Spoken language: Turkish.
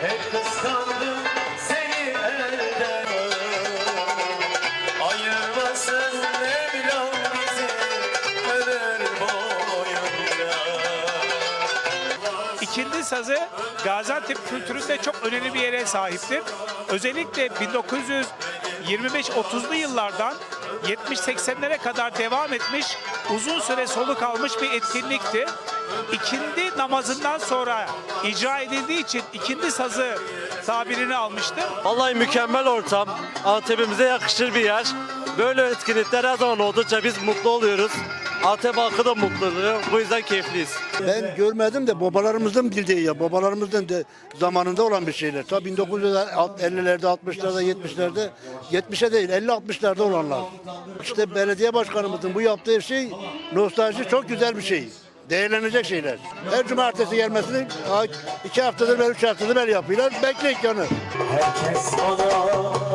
Hep kıskandım seni elden Ayırmasın İkindi sazı Gaziantep kültüründe çok önemli bir yere sahiptir. Özellikle 1925-30'lu yıllardan 70-80'lere kadar devam etmiş, uzun süre soluk almış bir etkinlikti. İkindi namazından sonra icra edildiği için ikindi sazı tabirini almıştır. Vallahi mükemmel ortam. Antep'imize yakışır bir yer. Böyle etkinlikler her zaman oldukça biz mutlu oluyoruz. Antep halkı da mutlu oluyor. Bu yüzden keyifliyiz. Ben görmedim de babalarımızın bildiği ya babalarımızın de zamanında olan bir şeyler. Ta 1950'lerde, 60'larda, 70'lerde, 70'e değil 50-60'larda olanlar. İşte belediye başkanımızın bu yaptığı şey nostalji çok güzel bir şey. Değerlenecek şeyler. Her cumartesi gelmesini iki haftadır ben üç haftadır ben yapıyorlar. Bekleyin yani. Herkes diye